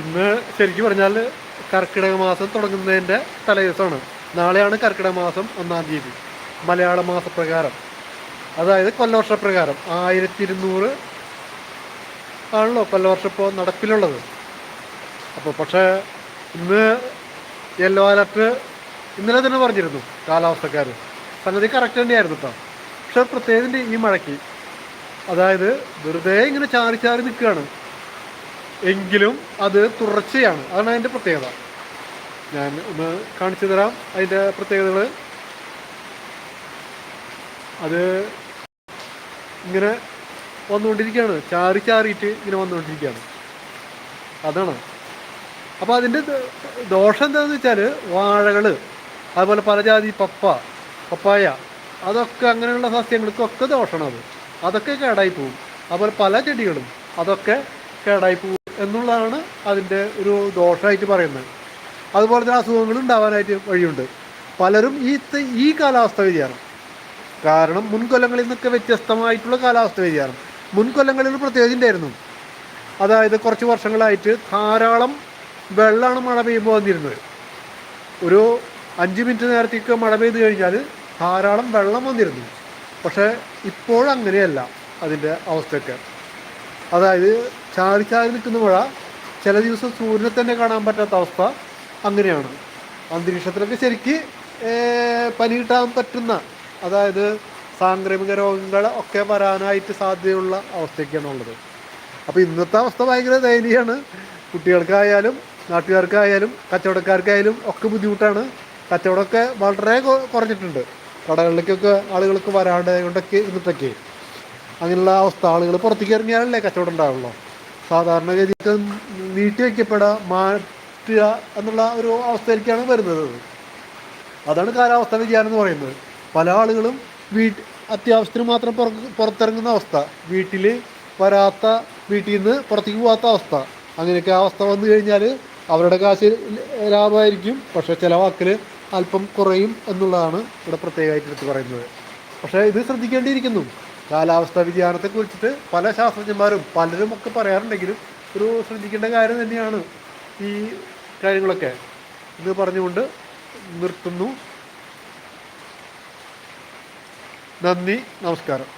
ഇന്ന് ശരിക്കും പറഞ്ഞാൽ കർക്കിടക മാസം തുടങ്ങുന്നതിന്റെ തലേദിവസമാണ്. നാളെയാണ് കർക്കിടക മാസം ഒന്നാം തീയതി. മലയാള മാസപ്രകാരം. അതായത് കൊല്ലവർഷപ്രകാരം. ആയിരത്തി ഇരുന്നൂറ് ആണല്ലോ കൊല്ലവർഷം ഇപ്പോൾ നടപ്പിലുള്ളത്. അപ്പോൾ പക്ഷേ ഇന്ന് യെല്ലോ അലർട്ട് ഇന്നലെ തന്നെ പറഞ്ഞിരുന്നു കാലാവസ്ഥക്കാർ സംഗതി കറക്റ്റ് തന്നെയായിരുന്നു കേട്ടോ പക്ഷേ പ്രത്യേകിച്ച് ഈ മഴയ്ക്ക്. അതായത് വെറുതെ ഇങ്ങനെ ചാറി ചാറി നിൽക്കുകയാണ്. എങ്കിലും അത് തുടർച്ചയാണ്. അതാണ് അതിന്റെ പ്രത്യേകത. ഞാൻ ഒന്ന് കാണിച്ചു തരാം അതിന്റെ പ്രത്യേകതകൾ അത് ഇങ്ങനെ വന്നുകൊണ്ടിരിക്കുകയാണ്. ചാറി ചാറിയിട്ട് ഇങ്ങനെ വന്നുകൊണ്ടിരിക്കുകയാണ്. അതാണ്. അപ്പോൾ അതിന്റെ ദോഷം എന്താണെന്ന് വെച്ചാൽ വാഴകൾ അതുപോലെ പല ജാതി പപ്പ പപ്പായ അതൊക്കെ അങ്ങനെയുള്ള സസ്യങ്ങൾക്കൊക്കെ ദോഷമാണ് അത്. അതൊക്കെ കേടായി പോകും അതുപോലെ പല ചെടികളും അതൊക്കെ കേടായി പോകും എന്നുള്ളതാണ് അതിന്റെ ഒരു ദോഷമായിട്ട് പറയുന്നത്. അതുപോലെ തന്നെ അസുഖങ്ങൾ ഉണ്ടാവാനായിട്ട് വഴിയുണ്ട്. പലരും ഈ ഈ കാലാവസ്ഥ വ്യതിയാനം. കാരണം മുൻകൊല്ലങ്ങളിൽ നിന്നൊക്കെ വ്യത്യസ്തമായിട്ടുള്ള കാലാവസ്ഥ വ്യതിയാനം. മുൻകൊല്ലങ്ങളിൽ പ്രത്യേകിച്ച് ഉണ്ടായിരുന്നു. അതായത് കുറച്ച് വർഷങ്ങളായിട്ട് ധാരാളം വെള്ളമാണ് മഴ പെയ്യുമ്പോൾ വന്നിരുന്നത്. ഒരു അഞ്ച് മിനിറ്റ് നേരത്തേക്ക് മഴ പെയ്ത് കഴിഞ്ഞാൽ ധാരാളം വെള്ളം വന്നിരുന്നു. പക്ഷേ ഇപ്പോഴങ്ങനെയല്ല അതിന്റെ അവസ്ഥയൊക്കെ. അതായത് ചാറി നിൽക്കുന്ന മഴ ചില ദിവസം സൂര്യനെ തന്നെ കാണാൻ പറ്റാത്ത അവസ്ഥ അങ്ങനെയാണ്. അന്തരീക്ഷത്തിലൊക്കെ ശരിക്ക് പനി കിട്ടാൻ പറ്റുന്ന അതായത് സാംക്രമിക രോഗങ്ങൾ ഒക്കെ വരാനായിട്ട് സാധ്യതയുള്ള അവസ്ഥയൊക്കെയാണ് ഉള്ളത്. അപ്പോൾ ഇന്നത്തെ അവസ്ഥ ഭയങ്കര ദയനീയമാണ് കുട്ടികൾക്കായാലും നാട്ടുകാർക്കായാലും കച്ചവടക്കാർക്കായാലും ഒക്കെ ബുദ്ധിമുട്ടാണ്. കച്ചവടമൊക്കെ വളരെ കുറഞ്ഞിട്ടുണ്ട്. കടകളിലേക്കൊക്കെ ആളുകൾക്ക് വരാണ്ട് കൊണ്ടൊക്കെ ഇരുന്നിട്ടൊക്കെ. അങ്ങനെയുള്ള അവസ്ഥ ആളുകൾ പുറത്തേക്ക് ഇറങ്ങിയാലല്ലേ കച്ചവടം ഉണ്ടാവുള്ളൂ. സാധാരണഗതിക്ക് നീട്ടി വയ്ക്കപ്പെടുക മാറ്റുക എന്നുള്ള ഒരു അവസ്ഥയിലേക്കാണ് വരുന്നത്. അതാണ് കാലാവസ്ഥ വ്യതിയാനം എന്ന് പറയുന്നത്. പല ആളുകളും വീട്ട് അത്യാവശ്യത്തിന് മാത്രം പുറത്തിറങ്ങുന്ന അവസ്ഥ. വീട്ടിൽ വരാത്ത വീട്ടിൽ നിന്ന് പുറത്തേക്ക് പോകാത്ത അവസ്ഥ. അങ്ങനെയൊക്കെ അവസ്ഥ വന്നു കഴിഞ്ഞാൽ അവരുടെ കാശ് ലാഭമായിരിക്കും. പക്ഷേ ചിലവാക്കൽ അല്പം കുറയും എന്നുള്ളതാണ് ഇവിടെ പ്രത്യേകമായിട്ട് എടുത്ത് പറയുന്നത്. പക്ഷേ ഇത് ശ്രദ്ധിക്കേണ്ടിയിരിക്കുന്നു. കാലാവസ്ഥാ വ്യതിയാനത്തെ കുറിച്ചിട്ട് പല ശാസ്ത്രജ്ഞന്മാരും പലരും ഒക്കെ പറയാറുണ്ടെങ്കിലും ഒരു ശ്രദ്ധിക്കേണ്ട കാര്യം തന്നെയാണ് ഈ കാര്യങ്ങളൊക്കെ. എന്ന് പറഞ്ഞുകൊണ്ട് നിർത്തുന്നു. നന്ദി നമസ്കാരം.